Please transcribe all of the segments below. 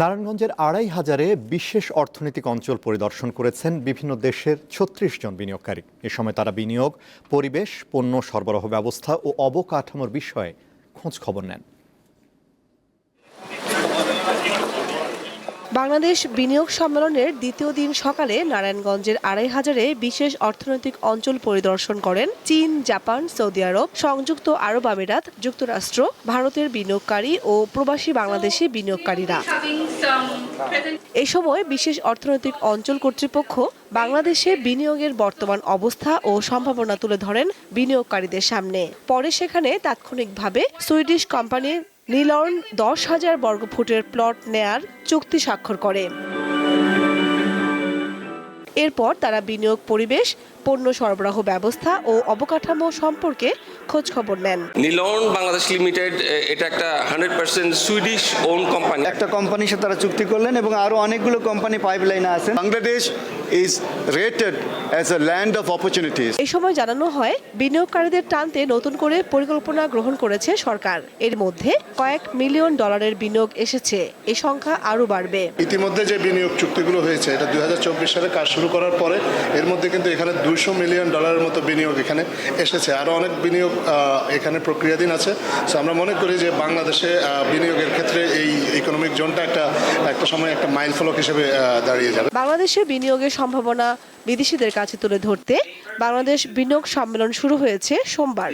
নারায়ণগঞ্জের আড়াই হাজারে বিশেষ অর্থনৈতিক অঞ্চল পরিদর্শন করেছেন বিভিন্ন দেশের ছত্রিশ জন বিনিয়োগকারী। এ সময় তারা বিনিয়োগ, পরিবেশ, পণ্য সরবরাহ ব্যবস্থা ও অবকাঠামোর বিষয়ে খোঁজ খবর নেন। বাংলাদেশ বিনিয়োগ সম্মেলনের দ্বিতীয় দিন সকালে নারায়ণগঞ্জের আড়াই হাজারে বিশেষ অর্থনৈতিক অঞ্চল পরিদর্শন করেন চীন, জাপান, সৌদি আরব, সংযুক্ত আরব আমিরাত, যুক্তরাষ্ট্র, ভারতের বিনিয়োগকারী ও প্রবাসী বাংলাদেশি বিনিয়োগকারীরা। এ সময় বিশেষ অর্থনৈতিক অঞ্চল কর্তৃপক্ষ বাংলাদেশে বিনিয়োগের বর্তমান অবস্থা ও সম্ভাবনা তুলে ধরেন বিনিয়োগকারীদের সামনে। পরে সেখানে তাৎক্ষণিকভাবে সুইডিশ কোম্পানির নীলর্ন দশ হাজার বর্গফুটের প্লট নেয়ার চুক্তি স্বাক্ষর করে। এরপর তারা বিনিয়োগ পরিবেশ পণ্য সরবরাহ ব্যবস্থা ও অবকাঠামো সম্পর্কে খোঁজ খবর নেন। নিলন বাংলাদেশ লিমিটেড এটা একটা hundred percent Swedish own company. একটা কোম্পানির সাথে তারা চুক্তি করলেন এবং আরও অনেকগুলো কোম্পানি পাইপলাইনে আছে Bangladesh is rated as a land of opportunities. এই সময় জানানো হয় বিনিয়োগকারীদের টানতে নতুন করে পরিকল্পনা গ্রহণ করেছে সরকার। এর মধ্যে কয়েক মিলিয়ন ডলারের বিনিয়োগ এসেছে। এই সংখ্যা আরও বাড়বে। ইতিমধ্যে যে বিনিয়োগ চুক্তিগুলো হয়েছে এটা দুই হাজার চব্বিশ সালে কাজ শুরু করার পরে এর মধ্যে কিন্তু এখানে দুশো মিলিয়ন ডলারের মতো বিনিয়োগ এখানে এসেছে। আরও অনেক বিনিয়োগ এখানে প্রক্রিয়াধীন আছে। সো আমরা মনে করি যে বাংলাদেশে বিনিয়োগের ক্ষেত্রে এই ইকোনমিক জোনটা একটা একটা সময় একটা মাইল ফলক হিসেবে দাঁড়িয়ে যাবে। বাংলাদেশে বিনিয়োগের সম্ভাবনা বিদেশিদের কাছে তুলে ধরতে বাংলাদেশ বিনিয়োগ সম্মেলন শুরু হয়েছে সোমবার।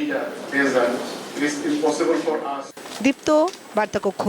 দীপ্ত, বার্তাকক্ষ।